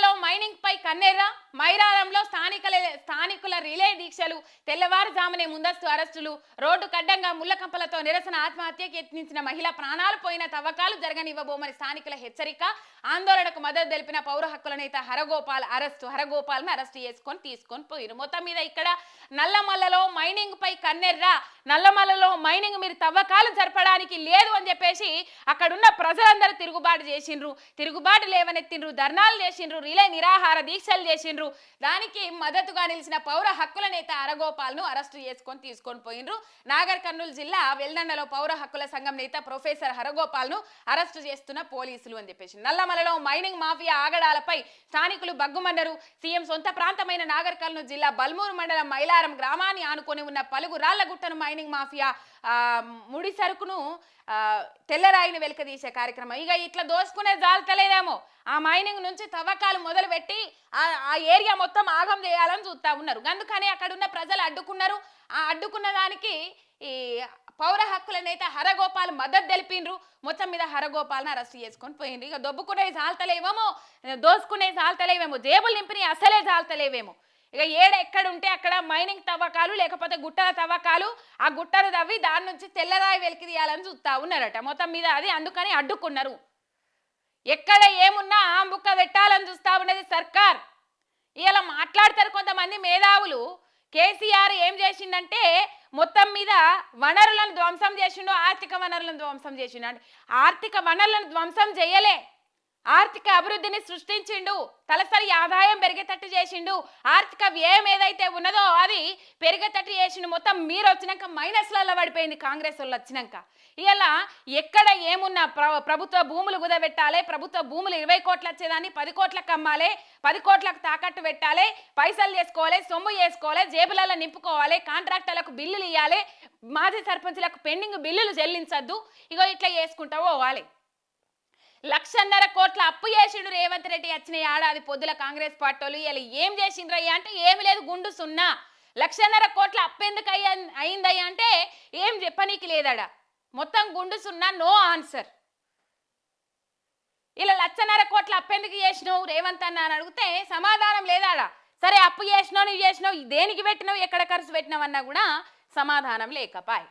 la mining పై కన్నేరా మైరారంలో స్థానిక స్థానికుల relay దీక్షలు తెల్లవారుజామునే ముందస్తు అరెస్టులు రోడ్డు కడ్డంగా ముళ్ళకంపలతో నిరసన ఆత్మహత్యకు యత్నించిన మహిళ ప్రాణాలు పోయిన తవ్వకాలు జరగనివ్వబోమని స్థానికుల హెచ్చరిక ఆందోళనకు మద్దతు తెలిపిన పౌర హక్కుల నేత హరగోపాల్ అరెస్టు హరగోపాల్ను అరెస్టు చేసుకొని తీసుకొని పోయిరు మొత్తం మీద ఇక్కడ నల్లమల్లలో మైనింగ్ పై కన్నెర్రా నల్లమల్లలో మైనింగ్ మీరు తవ్వకాలు జరపడానికి లేదు అని చెప్పేసి అక్కడున్న ప్రజలందరూ తిరుగుబాటు చేసిండ్రు. తిరుగుబాటు లేవనెత్తిండ్రు ధర్నాలు చేసిండ్రు రిలే నిరాహార దీక్షలు చేసిండ్రు. దానికి మద్దతుగా నిలిచిన పౌర హక్కుల నేత అరగోపాల్ను అరెస్టు చేసుకొని తీసుకొని పోయిండ్రు. నాగర్ కర్నూలు జిల్లా వెల్దండలో పౌర హక్కుల సంఘం నేత ప్రొఫెసర్ హరగోపాల్ను అరెస్టు చేస్తున్న పోలీసులు అని చెప్పేసి నల్లమలలో మైనింగ్ మాఫియా ఆగడాలపై స్థానికులు బగ్గుమన్నారు సీఎం సొంత ప్రాంతమైన నాగర్ కర్నూలు జిల్లా బల్మూరు మండలం మైలారం గ్రామాన్ని ఆనుకొని ఉన్న పలుగు రాళ్ళగుట్టను మైనింగ్ మాఫియా ముడి సరుకును తెల్లరాయిని వెలకదీసే కార్యక్రమం. ఇక ఇట్లా దోసుకునే జాలతలేదేమో ఆ మైనింగ్ నుంచి తవ్వకాలు మొదలుపెట్టి ఆ ఏరియా మొత్తం ఆగం చేయాలని చూస్తా ఉన్నారు. అందుకని అక్కడ ఉన్న ప్రజలు అడ్డుకున్నారు. ఆ అడ్డుకున్న దానికి ఈ పౌర హక్కులనైతే హరగోపాల్ మద్దతు తెలిపిండ్రు. మొత్తం మీద హరగోపాల్ని అరెస్ట్ చేసుకొని పోయిండ్రు. ఇక దొబ్బుకునే జాలతలేవేమో దోసుకునే జాలతలేవేమో జేబులు నింపిని అసలే జాలతలేవేమో. ఇక ఏడ ఎక్కడ ఉంటే అక్కడ మైనింగ్ తవ్వకాలు లేకపోతే గుట్టల తవ్వకాలు ఆ గుట్టలు తవ్వి దాని నుంచి తెల్లరాయి వెలికి తీయాలని చూస్తా ఉన్నారట. మొత్తం మీద అది అందుకని అడ్డుకున్నారు. ఎక్కడ ఏమున్నా ఆ బుక్క పెట్టాలని సర్కార్. ఇలా మాట్లాడతారు కొంతమంది మేధావులు. కేసీఆర్ ఏం చేసిందంటే మొత్తం మీద వనరులను ధ్వంసం చేసిండు ఆర్థిక వనరులను ధ్వంసం చేసిండు. అంటే ఆర్థిక వనరులను ధ్వంసం చేయలే. ఆర్థిక అభివృద్ధిని సృష్టించిండు తలసరి ఆదాయం పెరిగేటట్టు చేసిండు. ఆర్థిక వ్యయం ఏదైతే ఉన్నదో అది పెరిగేటట్టు చేసిండు. మొత్తం మీరు వచ్చినాక మైనస్లలో పడిపోయింది కాంగ్రెస్ వాళ్ళు వచ్చినాక. ఇలా ఎక్కడ ఏమున్నా ప్ర ప్రభుత్వ భూములు కుదబెట్టాలి ప్రభుత్వ భూములు ఇరవై కోట్లు వచ్చేదాన్ని పది కోట్లకు అమ్మాలి పది కోట్లకు తాకట్టు పెట్టాలి పైసలు చేసుకోవాలి సొమ్ము చేసుకోవాలి జేబులలో నింపుకోవాలి కాంట్రాక్టర్లకు బిల్లులు ఇవ్వాలి మాజీ సర్పంచులకు పెండింగ్ బిల్లులు చెల్లించద్దు. ఇగో ఇట్లా చేసుకుంటా పోవాలి. లక్షన్నర కోట్ల అప్పు చేసిండు రేవంత్ రెడ్డి వచ్చిన ఏడాది పొద్దుల కాంగ్రెస్ పార్టీలు ఇలా ఏం చేసిండ్రయ్యా అంటే ఏమి లేదు గుండు సున్నా. లక్షన్నర కోట్ల అప్పు ఎందుకు అయ్యా? అయిందయ్యా అంటే ఏం చెప్పనీకి లేదడా. మొత్తం గుండు సున్నా నో ఆన్సర్. ఇలా లక్షన్నర కోట్ల అప్పు ఎందుకు చేసినావు? రేవంత్ అన్న అని అడిగితే సమాధానం లేదాడా. సరే అప్పు చేసినావు నువ్వు చేసినావు దేనికి పెట్టినావు ఎక్కడ ఖర్చు పెట్టినావు అన్నా కూడా సమాధానం లేకపాయ్